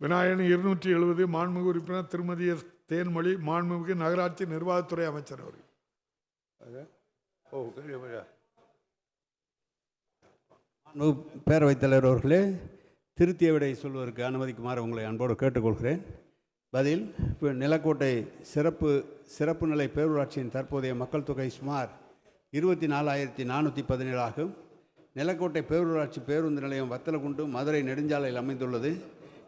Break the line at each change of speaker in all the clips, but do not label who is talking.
விநாயகன் இருநூற்றி எழுபது மாண்புமிகு உறுப்பினர் திருமதி எஸ் தேன்மொழி மாண்புமிகு நகராட்சி நிர்வாகத்துறை அமைச்சர்
அன்பு பேரவைத் தலைவர் அவர்களே திருத்திய விடை சொல்வதற்கு அனுமதிக்குமாறு உங்களை அன்போடு கேட்டுக்கொள்கிறேன். பதில் இப்போ நிலக்கோட்டை சிறப்பு சிறப்பு நிலை பேரூராட்சியின் தற்போதைய மக்கள் தொகை சுமார் இருபத்தி நாலாயிரத்தி நானூற்றி பதினேழு ஆகும். நிலக்கோட்டை பேரூராட்சி பேருந்து நிலையம் வத்தலகுண்டு மதுரை நெடுஞ்சாலையில் அமைந்துள்ளது.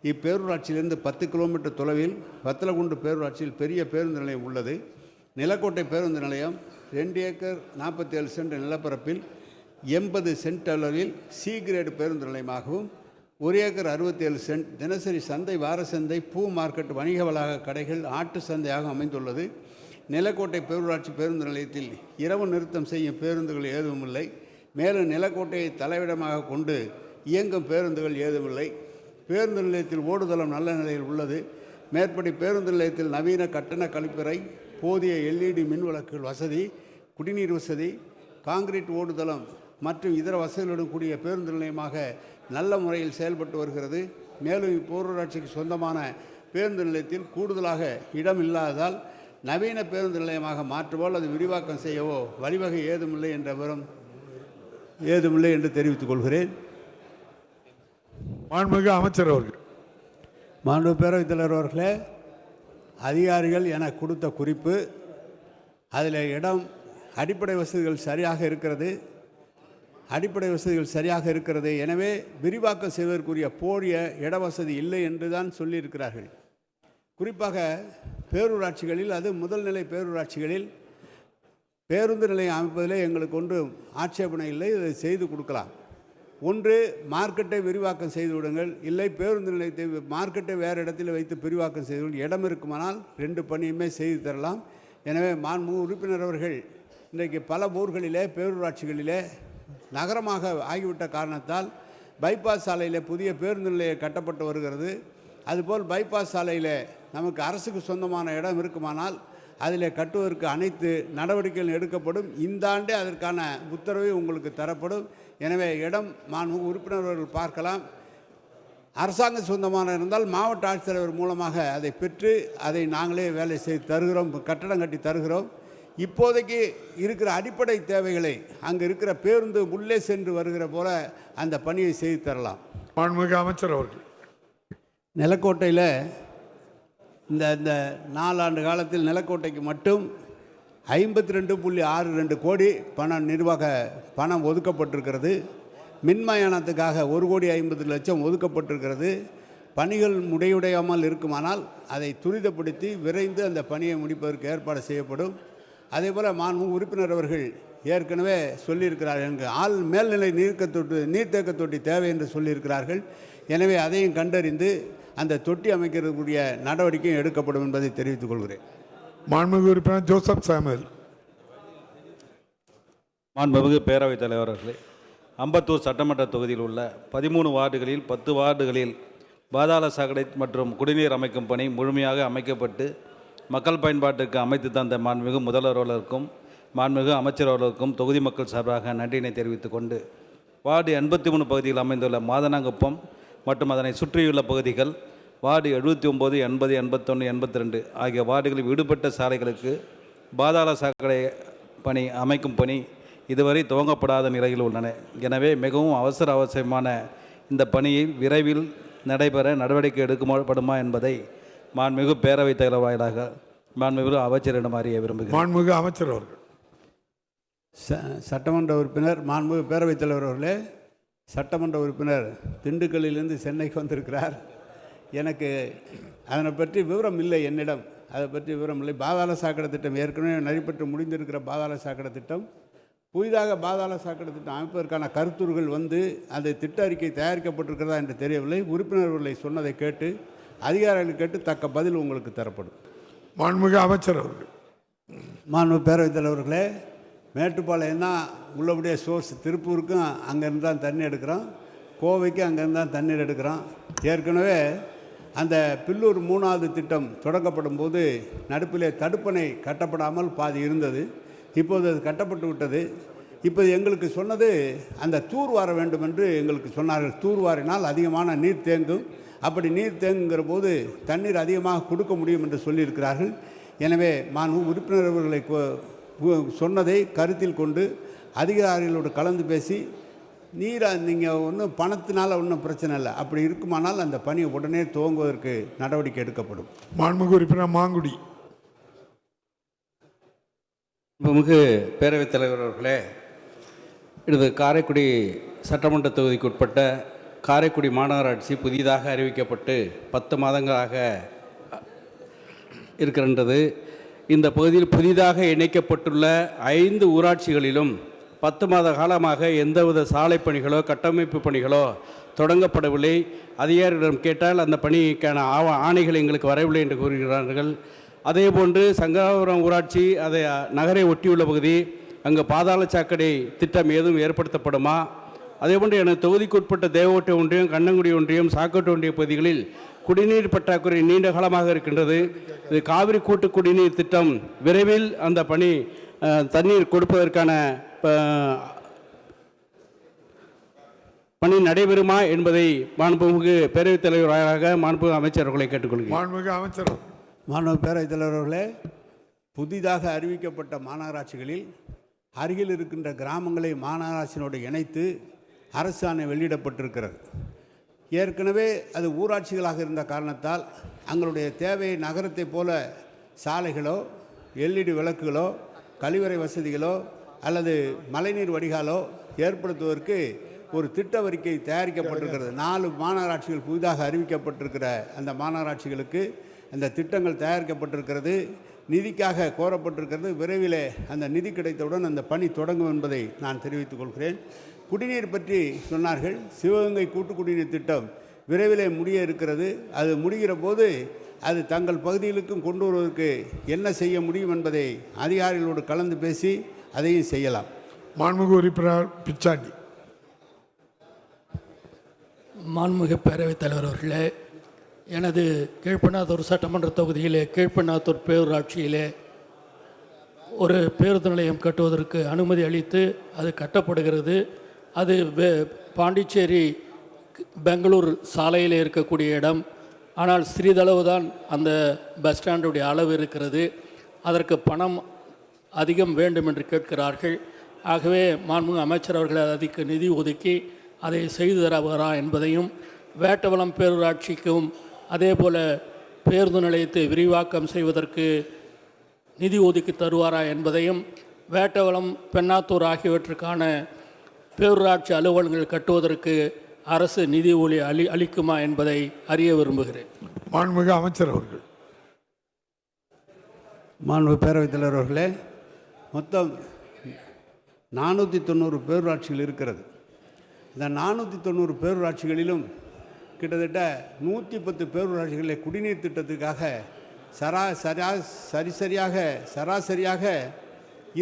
இப்பேரூராட்சியிலிருந்து பத்து கிலோமீட்டர் தொலைவில் வத்தலகுண்டு பேரூராட்சியில் பெரிய பேருந்து நிலையம் உள்ளது. நிலக்கோட்டை பேருந்து நிலையம் ரெண்டு ஏக்கர் நாற்பத்தி ஏழு சென்ட் நிலப்பரப்பில் எண்பது சென்ட் அளவில் சி கிரேடு பேருந்து நிலையமாகவும் ஒரு ஏக்கர் அறுபத்தி ஏழு சென்ட் தினசரி சந்தை வார சந்தை பூ மார்க்கெட் வணிக வளாக கடைகள் ஆட்டு சந்தையாக அமைந்துள்ளது. நிலக்கோட்டை பேரூராட்சி பேருந்து நிலையத்தில் இரவு நிறுத்தம் செய்யும் பேருந்துகள் ஏதுமில்லை. மேலும் நிலக்கோட்டையை தலைவிடமாக கொண்டு இயங்கும் பேருந்துகள் ஏதுமில்லை. பேருந்து நிலையத்தில் ஓடுதளம் நல்ல நிலையில் உள்ளது. மேற்படி பேருந்து நிலையத்தில் நவீன கட்டண கழிப்பறை போதிய எல்இடி மின் விளக்குகள் வசதி குடிநீர் வசதி காங்கிரீட் ஓடுதளம் மற்றும் இதர வசதிகளுடன் கூடிய பேருந்து நிலையமாக நல்ல முறையில் செயல்பட்டு வருகிறது. மேலும் இப்பேரூராட்சிக்கு சொந்தமான பேருந்து நிலையத்தில் கூடுதலாக இடம் இல்லாததால் நவீன பேருந்து நிலையமாக மாற்றவோ அல்லது விரிவாக்கம் செய்யவோ வழிவகை ஏதுமில்லை என்ற விவரம் ஏதுமில்லை என்று தெரிவித்துக் கொள்கிறேன்.
மாண்புமிகு அமைச்சர் அவர்கள்.
மாண்பு பேரவைத் தலைவர் அவர்களே அதிகாரிகள் என கொடுத்த குறிப்பு அதில் இடம் அடிப்படை வசதிகள் சரியாக இருக்கிறது அடிப்படை வசதிகள் சரியாக இருக்கிறது எனவே விரிவாக்கம் செய்வதற்குரிய போதிய இட வசதி இல்லை என்று தான் சொல்லியிருக்கிறார்கள். குறிப்பாக பேரூராட்சிகளில் அது முதல்நிலை பேரூராட்சிகளில் பேருந்து நிலையம் அமைப்பதிலே எங்களுக்கு ஒன்றும் ஆட்சேபனை இல்லை இதை செய்து கொடுக்கலாம். ஒன்று மார்க்கெட்டை விரிவாக்கம் செய்து விடுங்கள். இல்லை பேருந்து நிலையத்தை மார்க்கெட்டை வேறு இடத்தில் வைத்து விரிவாக்கம் செய்து விடுங்கள். இடம் இருக்குமானால் ரெண்டு பணியுமே செய்து தரலாம். எனவே மாண்பு உறுப்பினர் அவர்கள் இன்றைக்கு பல ஊர்களிலே பேரூராட்சிகளிலே நகரமாக ஆகிவிட்ட காரணத்தால் பைபாஸ் சாலையில் புதிய பேருந்து நிலையம் கட்டப்பட்டு வருகிறது. அதுபோல் பைபாஸ் சாலையில் நமக்கு அரசுக்கு சொந்தமான இடம் இருக்குமானால் அதில் கட்டுவதற்கு அனைத்து நடவடிக்கைகள் எடுக்கப்படும். இந்த ஆண்டே அதற்கான உத்தரவு உங்களுக்கு தரப்படும். எனவே இடம் மாண்பு உறுப்பினர்கள் பார்க்கலாம். அரசாங்க சொந்தமான இருந்தால் மாவட்ட ஆட்சித்தலைவர் மூலமாக அதை பெற்று அதை நாங்களே வேலை செய்து தருகிறோம். கட்டடம் கட்டி தருகிறோம். இப்போதைக்கு இருக்கிற அடிப்படை தேவைகளை அங்கே இருக்கிற பேருந்து உள்ளே சென்று வருகிற போல அந்த பணியை செய்து தரலாம்.
மாண்புமிகு அமைச்சர் அவர்கள்.
நிலக்கோட்டையில் இந்த இந்த நாலாண்டு காலத்தில் நிலக்கோட்டைக்கு மட்டும் ஐம்பத்தி ரெண்டு புள்ளி ஆறு ரெண்டு கோடி பணம் நிர்வாக பணம் ஒதுக்கப்பட்டிருக்கிறது. மின்மயானத்துக்காக ஒரு கோடி ஐம்பது லட்சம் ஒதுக்கப்பட்டிருக்கிறது. பணிகள் முடையுடையாமல் இருக்குமானால் அதை துரிதப்படுத்தி விரைந்து அந்த பணியை முடிப்பதற்கு ஏற்பாடு செய்யப்படும். அதே போல் மாண்பு உறுப்பினர் அவர்கள் ஏற்கனவே சொல்லியிருக்கிறார்கள் எனக்கு ஆள் மேல்நிலை நீர்க்க தொட்டு நீர்த்தேக்க தொட்டி தேவை என்று சொல்லியிருக்கிறார்கள். எனவே அதையும் கண்டறிந்து அந்த தொட்டி அமைக்கிறதுக்குரிய நடவடிக்கையும் எடுக்கப்படும் என்பதை தெரிவித்துக் கொள்கிறேன்.
மாண்புமிகு உறுப்பினர் ஜோசப் சாமுவேல்.
மாண்புமிகு பேரவைத் தலைவர் அவர்களே அம்பத்தூர் சட்டமன்ற தொகுதியில் உள்ள பதிமூணு வார்டுகளில் பத்து வார்டுகளில் பாதாள சாக்கடை மற்றும் குடிநீர் அமைக்கும் பணி முழுமையாக அமைக்கப்பட்டு மக்கள் பயன்பாட்டிற்கு அமைத்து தந்த மாண்புமிகு முதல்வர் அவர்களுக்கும் மாண்புமிகு அமைச்சர் அவர்களுக்கும் தொகுதி மக்கள் சார்பாக நன்றியினை தெரிவித்துக் கொண்டு வார்டு எண்பத்தி மூணு பகுதியில் அமைந்துள்ள மாதனாங்குப்பம் மற்றும் அதனை சுற்றியுள்ள பகுதிகள் வார்டு எழுபத்தி ஒம்பது எண்பது எண்பத்தொன்று எண்பத்தி ரெண்டு ஆகிய வார்டுகளில் விடுபட்ட சாலைகளுக்கு பாதாள சாக்கடை பணி அமைக்கும் பணி இதுவரை துவங்கப்படாத நிலையில் உள்ளன. எனவே மிகவும் அவசர அவசியமான இந்த பணியை விரைவில் நடைபெற நடவடிக்கை எடுக்கப்படுமா என்பதை மாண்புமிகு பேரவைத் தலைவர் வாயிலாக மாண்புமிகு அமைச்சரிடம் அறிய விரும்புகிறேன்.
மாண்புமிகு அமைச்சர் அவர்கள்.
ச சட்டமன்ற உறுப்பினர் மாண்புமிகு பேரவைத் தலைவர் அவர்களே சட்டமன்ற உறுப்பினர் திண்டுக்கல்லிலிருந்து சென்னைக்கு வந்திருக்கிறார். எனக்கு அதனை பற்றி விவரம் இல்லை என்னிடம். அதை பற்றி விவரம் இல்லை. பாதாள சாக்கடை திட்டம் ஏற்கனவே நடைபெற்று முடிந்திருக்கிற பாதாள சாக்கடை திட்டம். புதிதாக பாதாள சாக்கடை திட்டம் அமைப்பதற்கான கருத்துருகள் வந்து அந்த திட்ட அறிக்கை தயாரிக்கப்பட்டிருக்கிறதா என்று தெரியவில்லை. உறுப்பினர்களை சொன்னதை கேட்டு அதிகாரிகள் கேட்டு தக்க பதில் உங்களுக்கு தரப்படும்.
மாண்புமிகு அமைச்சர் அவர்கள்.
மாண்பு பேரவைத் தலைவர்களே மேட்டுப்பாளையம் தான் உள்ளபடியே சோர்ஸ். திருப்பூருக்கும் அங்கேருந்து தான் தண்ணி எடுக்கிறோம். கோவைக்கும் அங்கேருந்து தான் தண்ணீர் எடுக்கிறோம். ஏற்கனவே அந்த பில்லூர் மூணாவது திட்டம் தொடங்கப்படும் போது நடுப்பிலே தடுப்பணை கட்டப்படாமல் பாதி இருந்தது. இப்போது அது கட்டப்பட்டு விட்டது. இப்போ எங்களுக்கு சொன்னது அந்த தூர் வார வேண்டும் என்று எங்களுக்கு சொன்னார்கள். தூர் வாரினால் அதிகமான நீர் தேங்கும். அப்படி நீர் தேங்குங்கிற போது தண்ணீர் அதிகமாக கொடுக்க முடியும் என்று சொல்லியிருக்கிறார்கள். எனவே மாண்பு உறுப்பினர் அவர்களை சொன்னதை கருத்தில் கொண்டு அதிகாரிகளோடு கலந்து பேசி நீரை நீங்கள் ஒன்றும் பணத்தினால ஒன்றும் பிரச்சனை இல்லை. அப்படி இருக்குமானால் அந்த பணி உடனே துவங்குவதற்கு நடவடிக்கை எடுக்கப்படும்.
மாண்புமிகு உறுப்பினர் மாங்குடி.
மிகு பேரவைத் தலைவர் அவர்களே இது காரைக்குடி சட்டமன்ற தொகுதிக்கு உட்பட்ட காரைக்குடி மாநகராட்சி புதிதாக அறிவிக்கப்பட்டு பத்து மாதங்களாக இருக்கின்றது இந்த பகுதியில் புதிதாக இணைக்கப்பட்டுள்ள ஐந்து ஊராட்சிகளிலும் பத்து மாத காலமாக எந்தவித சாலை பணிகளோ கட்டமைப்பு பணிகளோ தொடங்கப்படவில்லை. அதிகாரிகளிடம் கேட்டால் அந்த பணிக்கான ஆவ ஆணைகள் எங்களுக்கு வரவில்லை என்று கூறுகிறார்கள். அதேபோன்று சங்கராபுரம் ஊராட்சி அதை நகரை ஒட்டியுள்ள பகுதி அங்கு பாதாள சாக்கடை திட்டம் ஏதும் ஏற்படுத்தப்படுமா? அதேபோன்று எனது தொகுதிக்குட்பட்ட தேவோட்டை ஒன்றியம் கண்ணங்குடி ஒன்றியம் சாக்கோட்டை ஒன்றிய பகுதிகளில் குடிநீர் பற்றாக்குறை நீண்ட காலமாக இருக்கின்றது. இது காவிரி கூட்டு குடிநீர் திட்டம் விரைவில் அந்த பணி தண்ணீர் கொடுப்பதற்கான பணி நடைபெறுமா என்பதை மாண்புமிகு பேரவைத் தலைவராக மாண்புமிகு அமைச்சர்களை கேட்டுக்கொள்கிறேன்.
மாண்புமிகு அமைச்சர்.
மாணவ பேரவைத் தலைவர்களே புதிதாக அறிவிக்கப்பட்ட மாநகராட்சிகளில் அருகில் இருக்கின்ற கிராமங்களை மாநகராட்சியினோடு இணைத்து அரசாணை வெளியிடப்பட்டிருக்கிறது. ஏற்கனவே அது ஊராட்சிகளாக இருந்த காரணத்தால் அங்களுடைய தேவை நகரத்தைப் போல சாலைகளோ எல்இடி விளக்குகளோ கழிவறை வசதிகளோ அல்லது மழைநீர் வடிகாலோ ஏற்படுத்துவதற்கு ஒரு திட்ட அறிக்கை தயாரிக்கப்பட்டிருக்கிறது. நாலு மாநகராட்சிகள் புதிதாக அறிவிக்கப்பட்டிருக்கிற அந்த மாநகராட்சிகளுக்கு அந்த திட்டங்கள் தயாரிக்கப்பட்டிருக்கிறது. நிதிக்காக கோரப்பட்டிருக்கிறது. விரைவிலே அந்த நிதி கிடைத்தவுடன் அந்த பணி தொடங்கும் என்பதை நான் தெரிவித்துக் கொள்கிறேன். குடிநீர் பற்றி சொன்னார்கள். சிவகங்கை கூட்டு குடிநீர் திட்டம் விரைவிலே முடிய இருக்கிறது. அது முடிகிற போது அது தங்கள் பகுதிகளுக்கும் கொண்டு வருவதற்கு என்ன செய்ய முடியும் என்பதை அதிகாரிகளோடு கலந்து பேசி அதையும் செய்யலாம்.
மாண்புமிகு உறுப்பினர் பிச்சாண்டி.
மாண்புமிகு பேரவைத் தலைவர் அவர்களே எனது கீழ்ப்பண்ணாத்தூர் சட்டமன்ற தொகுதியிலே கீழ்ப்பண்ணாத்தூர் பேரூராட்சியிலே ஒரு பேருந்து நிலையம் கட்டுவதற்கு அனுமதி அளித்து அது கட்டப்படுகிறது. அது பாண்டிச்சேரி பெங்களூர் சாலையில் இருக்கக்கூடிய இடம். ஆனால் சிறிதளவு தான் அந்த பஸ் ஸ்டாண்டுடைய அளவு இருக்கிறது. அதற்கு பணம் அதிகம் வேண்டும் என்று கேட்கிறார்கள். ஆகவே மாண்புமிகு அமைச்சர் அவர்கள் அதுக்கு நிதி ஒதுக்கி அதை செய்து தருவாரா என்பதையும் வேட்டவளம் பேரூராட்சிக்கும் அதே போல் பேருந்து நிலையத்தை விரிவாக்கம் செய்வதற்கு நிதி ஒதுக்கி தருவாரா என்பதையும் வேட்டவளம் பெண்ணாத்தூர் ஆகியவற்றுக்கான பேரூராட்சி அலுவலகங்கள் கட்டுவதற்கு அரசு நிதி ஒளி அளி அளிக்குமா என்பதை அறிய விரும்புகிறேன்.
மாண்புமிகு அமைச்சர் அவர்கள்.
மாண்பு பேரவைத் தலைவர் அவர்களே மொத்தம் நானூற்றி தொண்ணூறு பேரூராட்சிகள் இருக்கிறது. இந்த நானூற்றி தொண்ணூறு பேரூராட்சிகளிலும் கிட்டத்தட்ட நூற்றி பத்து பேரூராட்சிகளில் குடிநீர் திட்டத்துக்காக சரா சரியா சரிசரியாக சராசரியாக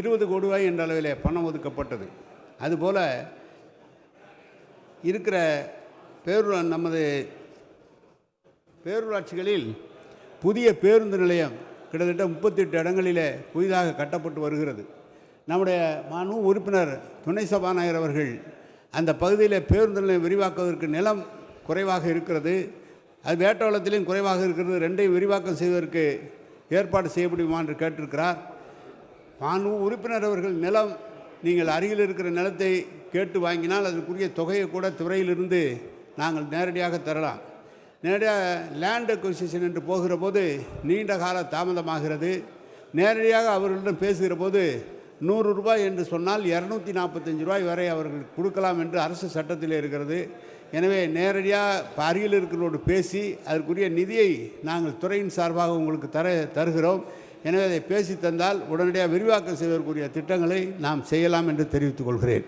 இருபது கோடி ரூபாய் என்ற அளவிலே பணம் ஒதுக்கப்பட்டது. அதுபோல் இருக்கிற பேரு நமது பேரூராட்சிகளில் புதிய பேருந்து நிலையம் கிட்டத்தட்ட முப்பத்தெட்டு இடங்களிலே புதிதாக கட்டப்பட்டு வருகிறது. நம்முடைய மாண்பு உறுப்பினர் துணை சபாநாயகர் அவர்கள் அந்த பகுதியில் பேருந்து நிலையம் விரிவாக்குவதற்கு நிலம் குறைவாக இருக்கிறது. அது வேட்டவளத்திலையும் குறைவாக இருக்கிறது. ரெண்டையும் விரிவாக்கம் செய்வதற்கு ஏற்பாடு செய்ய முடியுமா என்று கேட்டிருக்கிறார். மானு உறுப்பினர் அவர்கள் நிலம் நீங்கள் அருகில் இருக்கிற நிலத்தை கேட்டு வாங்கினால் அதற்குரிய தொகையை கூட துறையிலிருந்து நாங்கள் நேரடியாக தரலாம். நேரடியாக லேண்ட் அக்விசிஷன் என்று போகிற போது நீண்ட கால தாமதமாகிறது. நேரடியாக அவர்களிடம் பேசுகிற போது நூறு ரூபாய் என்று சொன்னால் இரநூத்தி நாற்பத்தஞ்சு ரூபாய் வரை அவர்கள் கொடுக்கலாம் என்று அரசு சட்டத்தில் இருக்கிறது. எனவே நேரடியாக அருகில் இருக்கிறோடு பேசி அதற்குரிய நிதியை நாங்கள் துறையின் சார்பாக உங்களுக்கு தர தருகிறோம். எனவே அதை பேசி தந்தால் உடனடியாக விரிவாக்கம் செய்வதற்குரிய திட்டங்களை நாம் செய்யலாம் என்று தெரிவித்துக் கொள்கிறேன்.